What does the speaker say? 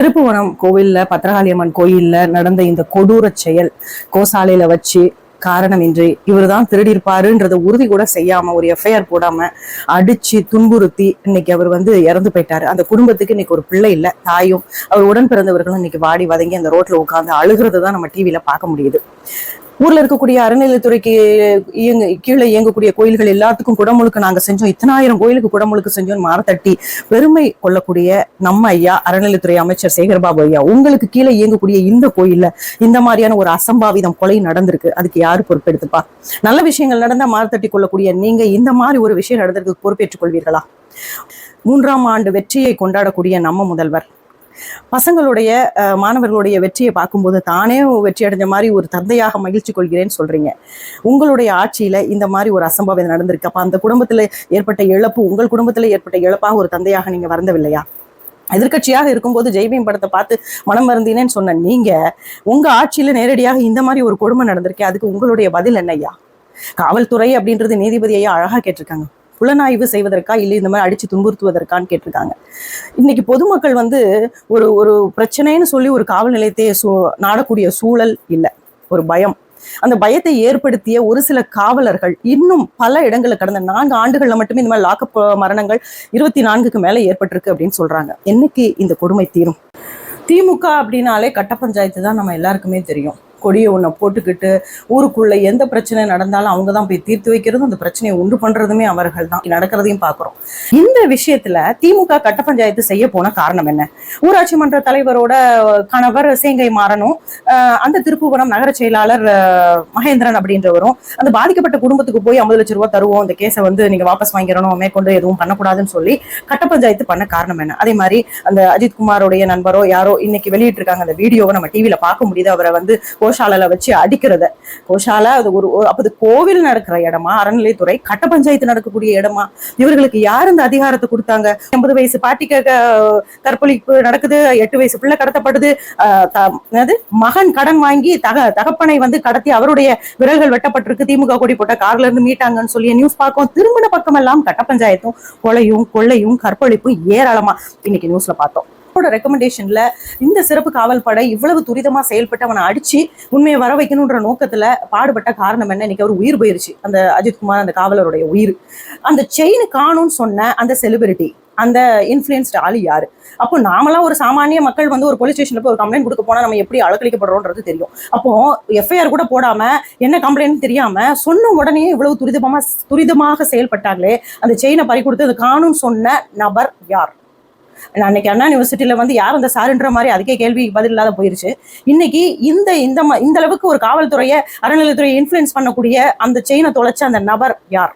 திருப்புவனம் கோவில்ல பத்திரகாளியம்மன் கோயில்ல நடந்த இந்த கொடூர செயல் கோசாலையில வச்சு காரணமின்றி இவர்தான் திருடியிருப்பாருன்றத உறுதி கூட செய்யாம ஒரு எஃப்ஐஆர் போடாம அடிச்சு துன்புறுத்தி இன்னைக்கு அவர் வந்து இறந்து போயிட்டாரு. அந்த குடும்பத்துக்கு இன்னைக்கு ஒரு பிள்ளை இல்ல தாயும் அவர் உடன் பிறந்தவர்களும் இன்னைக்கு வாடி வதங்கி அந்த ரோட்ல உட்கார்ந்து அழுகிறது தான் நம்ம டிவியில பார்க்க முடியுது. ஊர்ல இருக்கக்கூடிய அறநிலையத்துறைக்கு இயங்க கீழே இயங்கக்கூடிய கோயில்கள் எல்லாத்துக்கும் குடமுழுக்கு நாங்க செஞ்சோம். இத்தனாயிரம் கோயிலுக்கு குடமுழுக்கு செஞ்சோம் மாறத்தட்டி பெருமை கொள்ளக்கூடிய நம்ம ஐயா அறநிலையத்துறை அமைச்சர் சேகர்பாபு ஐயா உங்களுக்கு கீழே இயங்கக்கூடிய இந்த கோயில்ல இந்த மாதிரியான ஒரு அசம்பாவிதம் கொலை நடந்திருக்கு. அதுக்கு யாரு பொறுப்பெடுத்துப்பா? நல்ல விஷயங்கள் நடந்தா மாறத்தட்டி கொள்ளக்கூடிய நீங்க இந்த மாதிரி ஒரு விஷயம் நடந்திருக்கு பொறுப்பேற்றுக் கொள்வீர்களா? மூன்றாம் ஆண்டு வெற்றியை கொண்டாடக்கூடிய நம்ம முதல்வர். பசங்களுடைய மாணவர்களுடைய வெற்றியை பார்க்கும்போது தானே வெற்றி அடைஞ்ச மாதிரி ஒரு தந்தையாக மகிழ்ச்சி கொள்கிறேன்னு சொல்றீங்க. உங்களுடைய ஆட்சியில இந்த மாதிரி ஒரு அசம்பாவிதம் நடந்திருக்கு. அப்ப அந்த குடும்பத்துல ஏற்பட்ட இழப்பு உங்கள் குடும்பத்துல ஏற்பட்ட இழப்பாக ஒரு தந்தையாக நீங்க வரந்தவில்லையா? எதிர்க்கட்சியாக இருக்கும்போது ஜெய்பீம் படத்தை பார்த்து மனம் மருந்தினேன்னு சொன்ன நீங்க உங்க ஆட்சியில நேரடியாக இந்த மாதிரி ஒரு கொடுமை நடந்திருக்கே அதுக்கு உங்களுடைய பதில் என்னையா காவல்துறை அப்படின்றது நீதிபதி ஐயா அழகா கேட்டிருக்காங்க. புலனாய்வு செய்வதற்கா இல்லை இந்த மாதிரி அடிச்சு துன்புறுத்துவதற்கான்னு கேட்டிருக்காங்க. இன்னைக்கு பொதுமக்கள் வந்து ஒரு ஒரு பிரச்சனைன்னு சொல்லி ஒரு காவல் நிலையத்தையே சூ நாடக்கூடிய சூழல் இல்லை. ஒரு பயம். அந்த பயத்தை ஏற்படுத்திய ஒரு சில காவலர்கள் இன்னும் பல இடங்களில் கடந்த நான்கு ஆண்டுகள்ல மட்டுமே இந்த மாதிரி லாக்கப் மரணங்கள் இருபத்தி நான்குக்கு மேல ஏற்பட்டிருக்கு அப்படின்னு சொல்றாங்க. என்னைக்கு இந்த கொடுமை தீரும்? திமுக அப்படின்னாலே கட்ட பஞ்சாயத்து தான் நம்ம எல்லாருக்குமே தெரியும். கொடியை ஒன்றை போட்டுக்கிட்டு ஊருக்குள்ளே எந்த பிரச்சனை நடந்தாலும் அவங்க தான் போய் தீர்த்து வைக்கிறதும் அந்த பிரச்சனையை உண்டு பண்றதுமே அவர்கள் தான். நடக்கிறதையும் பார்க்குறோம். இந்த விஷயத்துல திமுக கட்ட பஞ்சாயத்து செய்ய போன காரணம் என்ன? ஊராட்சி மன்ற தலைவரோட கணவர் சேங்கை மாறனும் அந்த திருப்புவனம் நகர செயலாளர் மகேந்திரன் அப்படின்றவரும் அந்த பாதிக்கப்பட்ட குடும்பத்துக்கு போய் ஐம்பது லட்சம் ரூபா தருவோம் இந்த கேஸை வந்து நீங்க வாபஸ் வாங்கிடணும் மேற்கொண்டு எதுவும் பண்ணக்கூடாதுன்னு சொல்லி கட்ட பஞ்சாயத்து பண்ண காரணம் என்ன? அதே மாதிரி அந்த அஜித் குமாரோடைய நண்பரோ யாரோ இன்னைக்கு வெளியிட்டு இருக்காங்க அந்த வீடியோவை நம்ம டிவியில பார்க்க முடியுது. அவரை வந்து கோஷாலையில வச்சு அடிக்கிறத. கோஷாலை அது ஒரு அப்போது கோவில் நடக்கிற இடமா அறநிலைத்துறை கட்ட பஞ்சாயத்து நடக்கக்கூடிய இடமா? இவர்களுக்கு யார் இந்த அதிகாரத்தை கொடுத்தாங்க? எண்பது வயசு பாட்டிக்கு கற்பழிப்பு நடக்குது எட்டு வயசு பிள்ளை கடத்தப்படுது அதாவது மகன் கடன் வாங்கி தக தகப்பனை வந்து கடத்தி அவருடைய விரல்கள் வெட்டப்பட்டிருக்கு. திமுக கொடி போட்ட கார்ல இருந்து மீட்டாங்கன்னு சொல்லி நியூஸ் பார்க்கும். திரும்பின பக்கம் எல்லாம் கட்ட பஞ்சாயத்தும் கொலையும் கொள்ளையும் கற்பழிப்பும் ஏராளமா இன்னைக்கு நியூஸ்ல பார்த்தோம். ரெக்கமெண்டேஷன்ல இந்த சிறப்பு காவல் படை இவ்வளவு துரிதமா செயல்பட்டு அவனை அடிச்சு உண்மையை வர வைக்கணுன்ற நோக்கத்துல பாடுபட்ட காரணம் என்ன? இன்னைக்கு அவர் உயிர் போயிருச்சு. அந்த அஜித்குமார் அந்த காவலருடைய உயிர். அந்த செயின் காணும்னு சொன்ன அந்த செலிபிரிட்டி அந்த இன்ஃப்ளூயன்ஸ்ட் ஆள் யாரு? அப்போ நாமளா ஒரு சாமானிய மக்கள் வந்து ஒரு போலீஸ் ஸ்டேஷன்ல போய் ஒரு கம்ப்ளைண்ட் கொடுக்க போனா நம்ம எப்படி அலக்களிக்கப்படுறோன்றது தெரியும். அப்போ எஃப்ஐஆர் கூட போடாம என்ன கம்ப்ளைண்ட் தெரியாம சொன்ன உடனே இவ்வளவு துரிதமா துரிதமாக செயல்பட்டாங்களே அந்த செயினை பறி கொடுத்து அது காணும்னு சொன்ன நபர் யார்? அன்னைக்கு அண்ணா யூனிவர்சிட்டியில வந்து யார் அந்த சாருன்ற மாதிரி அதுக்கே கேள்வி பதில் இல்லாத போயிருச்சு. இன்னைக்கு இந்த இந்த இந்த அளவுக்கு ஒரு காவல்துறையை அறநிலையத்துறையை இன்ஃப்ளூயன்ஸ் பண்ணக்கூடிய அந்த செயினை தொலைச்ச அந்த நபர் யார்?